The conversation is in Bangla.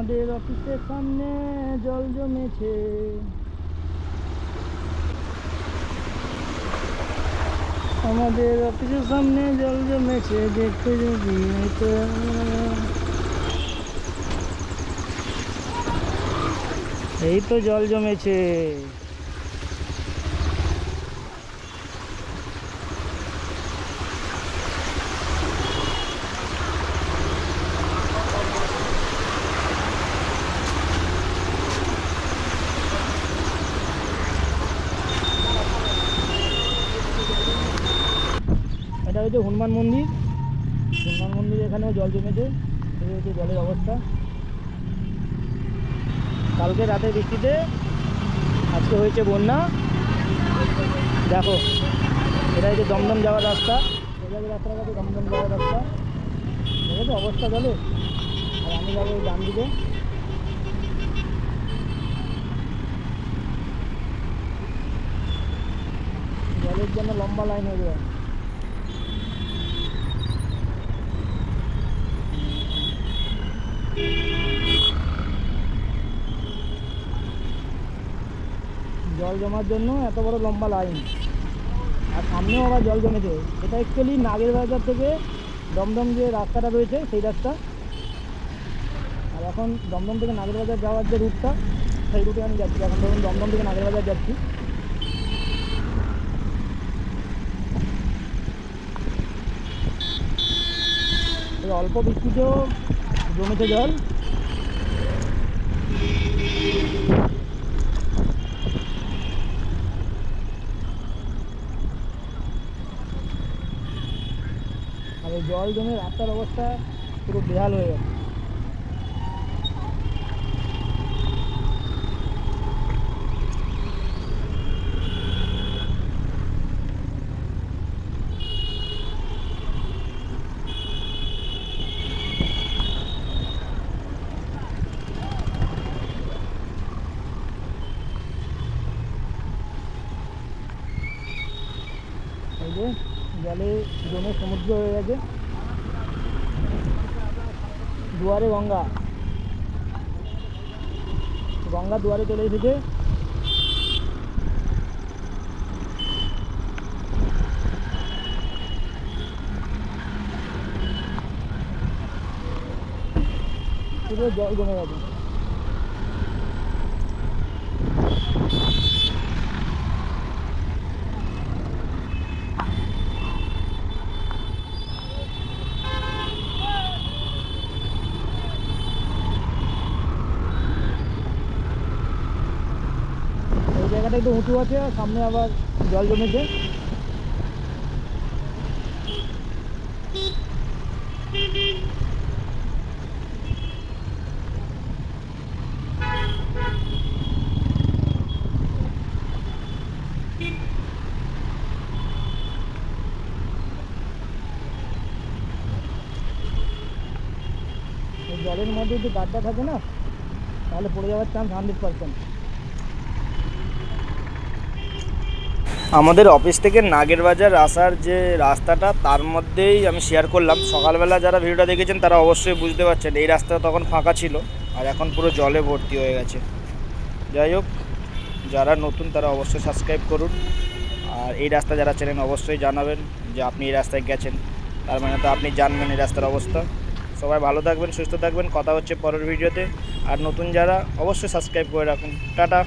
আমাদের অফিসের সামনে জল জমেছে। আমাদের অফিসের সামনে জল জমেছে, দেখতে যদি এই তো জল জমেছে। হচ্ছে হনুমান মন্দির। হনুমান মন্দির এখানেও জল জমেছে। এই হচ্ছে জলের অবস্থা। কালকে রাতে বৃষ্টিতে আজকে হয়েছে বন্যা। দেখো এটা হচ্ছে দমদম যাওয়ার রাস্তা। এটা রাস্তার কাছে দমদম যাওয়ার রাস্তা। দেখেছ অবস্থা জলে। আর আমি যাব ডান দিকে। জলের জন্য লম্বা লাইন হয়ে যাবে। জল জমার জন্য এত বড় লম্বা লাইন আর সামনেও আবার জল জমেছে। এটা অ্যাকচুয়ালি নাগের বাজার থেকে দমদম যে রাস্তাটা রয়েছে, সেই রাস্তা। আর এখন দমদম থেকে নাগের বাজার যাওয়ার যে রুটটা সেই রুটে আমি যাচ্ছি। এখন ধরুন দমদম থেকে নাগের বাজার যাচ্ছি। অল্প বৃষ্টিতেও জমেছে জল। আর জল জমে রাস্তার অবস্থা পুরো বেহাল হয়ে গেছে। যে জলে জমে সমুদ্র হয়ে গেছে। দুয়ারে গঙ্গা। গঙ্গা দুয়ারে চলে এসেছে। পুরো জল জমে গেছে এই জায়গাটা একটু উঁচু আছে আর সামনে আবার জল জমেছে এই জলের মধ্যে যদি গাড্ডা থাকে না তাহলে পড়ে যাওয়ার চান্স হান্ড্রেড পার্সেন্ট আমাদের অফিস থেকে নাগের বাজার আসার যে রাস্তাটা, তার মধ্যেই আমি শেয়ার করলাম। সকালবেলা যারা ভিডিওটা দেখেছেন, তারা অবশ্যই বুঝতে পারছেন, এই রাস্তাটা তখন ফাঁকা ছিল আর এখন পুরো জলে ভর্তি হয়ে গেছে। যাই হোক, যারা নতুন, তারা অবশ্যই সাবস্ক্রাইব করুন। আর এই রাস্তা যারা চেনেন, অবশ্যই জানাবেন যে আপনি এই রাস্তায় গেছেন। তার মানে তো আপনি জানবেন এই রাস্তার অবস্থা। সবাই ভালো থাকবেন, সুস্থ থাকবেন। কথা হচ্ছে পরের ভিডিওতে। আর নতুন যারা, অবশ্যই সাবস্ক্রাইব করে রাখুন। টাটা।